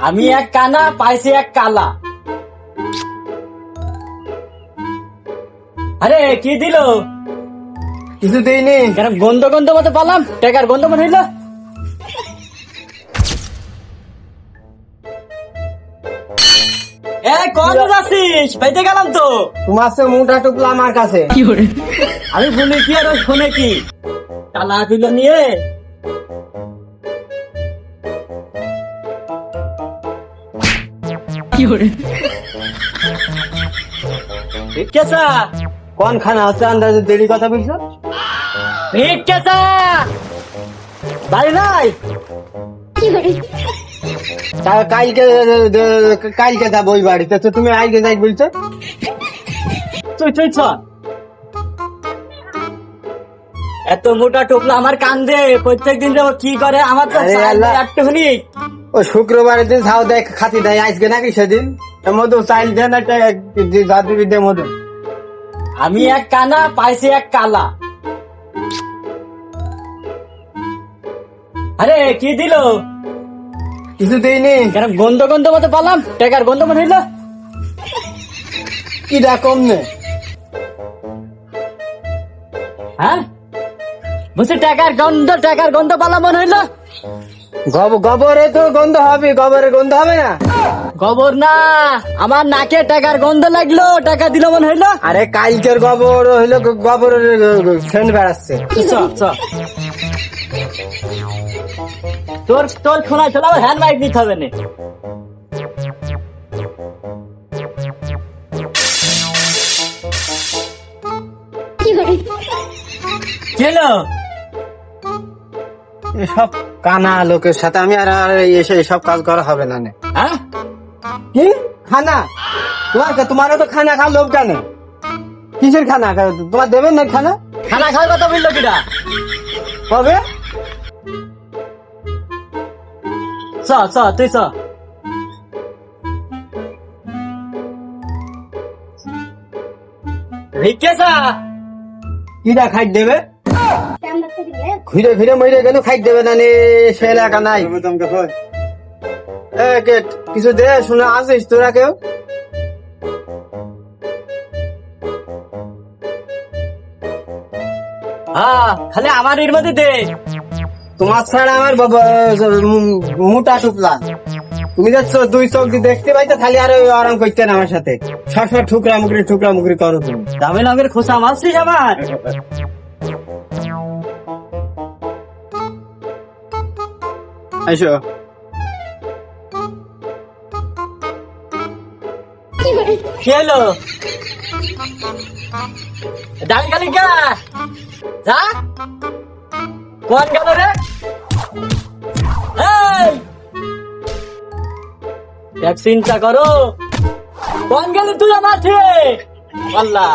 আমি এক কানা পাইছি এক কালা। আরে কি দিল? কিছু দেয়নি কেন গন্ধ গন্ধ মতো পালাম? টাকার গন্ধ মনে হইল? গেলাম তো। তোমার সে মুটা টুকলা আমার কাছে। আমি বলি কি আর শোনে কি। কালা দিল নিয়ে কেসা কোন খানা আছে আন্দাজে দেরি কথা বলছো? ভিক কেসা বাড়ি নাই? কালকে কালকে যাব ওই বাড়িতে। তো তুমি আজকে যাই বলছো? তুই এত মোটা টোপলা আমার কান্দে। প্রত্যেক দিন কি করে আমার তো একটুখানি ও শুক্রবারের দিন ছাও দেয় খাতি দেয় আজকে নাকি সেদিন? মধ্যে চাইল দেন একটা জাতি মধ্যে আমি এক কানা পাইছি এক কালা। আরে কি দিল? কিছু দেয়নি কেন গন্ধ গন্ধ মতো পালাম টাকার গন্ধ মনে হইল। কিটা কম নে হ্যাঁ? বলছি টাকার গন্ধ টাকার গন্ধ পালাম মনে হইল। গোবরে তো গন্ধ হবে গোবরে গন্ধ হবে না? গোবর না আমার নাকে টাকার গন্ধ লাগল টাকা দিল মনে হইল। আরে কালকের গোবর হইল গোবরের সেন্ট বেড়াচ্ছে। তোর তোর শোনা চলো আমার হ্যান্ড বাইক নিতে হবে না। চলো এসব কানা লোকের সাথে আমি আর আর এসে এসব কাজ করা হবে না নে। হ্যাঁ? কি? খানা? তোমার তোমারও তো খানা খা লোক জানে কিসের খানা? তোমার দেবেন না খানা? খানা খাওয়ার কথা বলল কিটা কবে? চ চ তুই চ। ভিক্ষেছা কিটা খাই দেবে? ঘুরে ফিরে মরে গেল খাই দেবে না নে সে এলাকা নাই। এ, কিছু দে শুনে আসিস তোরা কেউ? হ্যাঁ খালি আমার এর মধ্যে দে। তোমার ছাড়া আমার মোটা টুকলা। তুমি যাচ্ছ দুই চোখ দিয়ে দেখতে পাইতে খালি আর আরাম করতে না আমার সাথে। সবসময় ঠুকরা মুকরি ঠুকরা মুকরি করো তুমি। দামে নামের খোসা মারছিস আমার কি হলো? ডাল গালি গা যা। কোন গেল রে! এক চিন্তা করো। কোন গেলি তুই থেকে? আল্লাহ।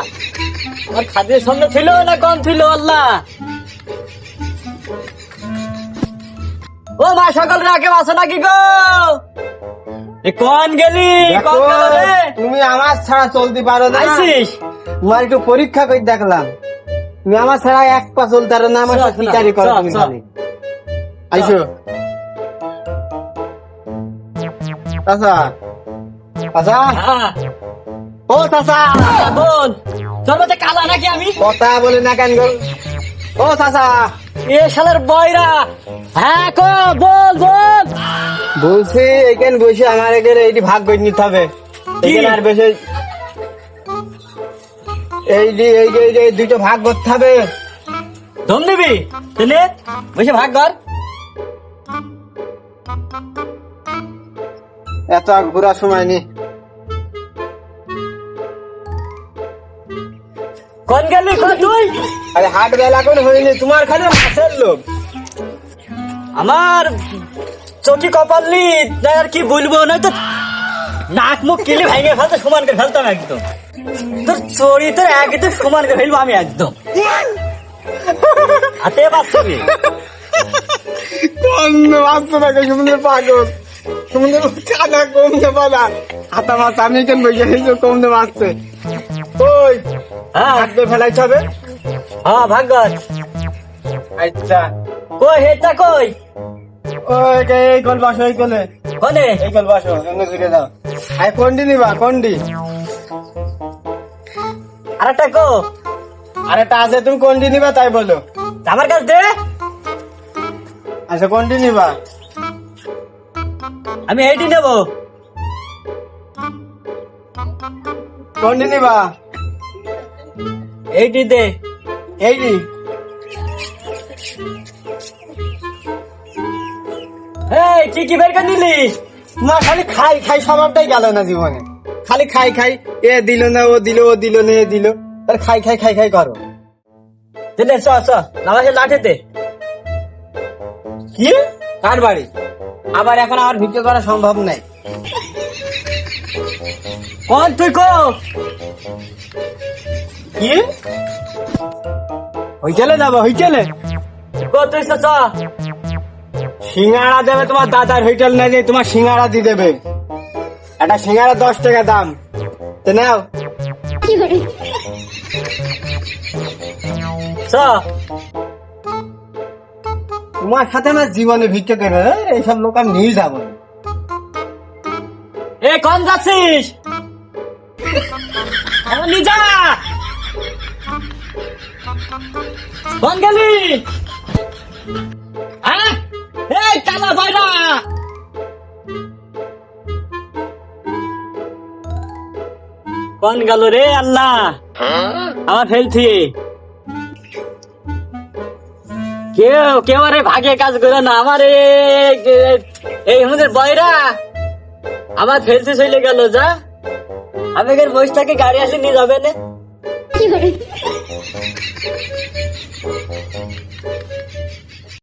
আমার খাদ্যের সঙ্গে ছিল না কম ছিল, আল্লাহ? ও মা সকল রাখে আসো নাকি গো? কোন গেলি? তুমি আমার ছাড়া চলতে পারো না। তোমার একটু পরীক্ষা করে দেখলাম। তুমি আমার ছাড়া এক পা চলতে পারো না আমার চল, চল, করো তুমি খালি। আইসো। চাচা। চাচা। হ্যাঁ। ও চাচা। বল তোর মধ্যে কালা নাকি আমি? কথা বলে না কেন ও চাচা। এ শালার বয়রা। হ্যাঁ কো বল বল। বলছি এখানে বসে আমার এখানে এইটি ভাগ করে নিতে হবে। এখানে আর বেশি এই যে এই যে এই যে দুটো ভাগ করতে হবে। দম দিবি? তাহলে বসে ভাগ কর। এত ঘোরার সময় নেই। কোন গেলি কোন তুই? আরে হাট বেলা করে হয়নি তোমার খালি মাছের লোক আমার চকি কপাললি আর কি বলব না তো নাক মুখ কিলে ভেঙে ফেলতে সমান করে ফেলতাম একদম। তোর চরিত্র একদম সমান করে ফেলব আমি একদম। হাতে বাস্তবে কোন মাছ থাকে সমুদ্রের পাগল। সমুদ্রের কানা কমতে পারা হাতা মাছ আমি কেন বসে কমতে মাছছে ওই হ্যাঁ। হাঁটতে ফেলাইতে হবে? হ্যাঁ ভাগ কর আচ্ছা। কই হেটা কই? ওই যে- এই বাসো এই বাসো এমনি ঘুরে আই নিবা কোনটি আর একটা কো। আরে আছে তুমি নিবা তাই বলো। আমার কাছে দে। আচ্ছা কোনটি নিবা? আমি এইটি নেব। কোনটি নিবা? এইটি দে, এইটি। এই কি বের করে নিলি না, খালি খাই খাই, স্বভাবটাই গেল না জীবনে। খালি খাই খাই, এ দিল না, ও দিল ও দিল না, এ দিল। তাহলে খাই খাই খাই খাই করো। দিলে চ চ নামাজে লাঠেতে কি? কার বাড়ি? আবার এখন আমার ভিডিও করা সম্ভব নাই। কোন, তুই কো? কি? হইচলে যাব হইচলে। কো তুই চ চ সিঙ্গাড়া দেবে তোমার দাদার হোটেল না যে তোমার সিঙ্গাড়া দিয়ে দেবে। একটা সিঙ্গাড়া দশ টাকা দাম। তো নাও। তোমার সাথে আমার জীবনে ভিক্ষা করবে এইসব লোক আমি নিয়ে যাব এ কম যাচ্ছিস? নিজা! হ্যাঁ এই গেল রে আল্লাহ? আমার ফেলছি। কেউ কেউ আরে ভাগে কাজ করে না, আমার এই আমাদের বয়রা আমার ফেলতে চলে গেল, যা। আবেগের বয়সটাকে গাড়ি আসে, নিয়ে যাবে না। Uh-huh. Uh-huh.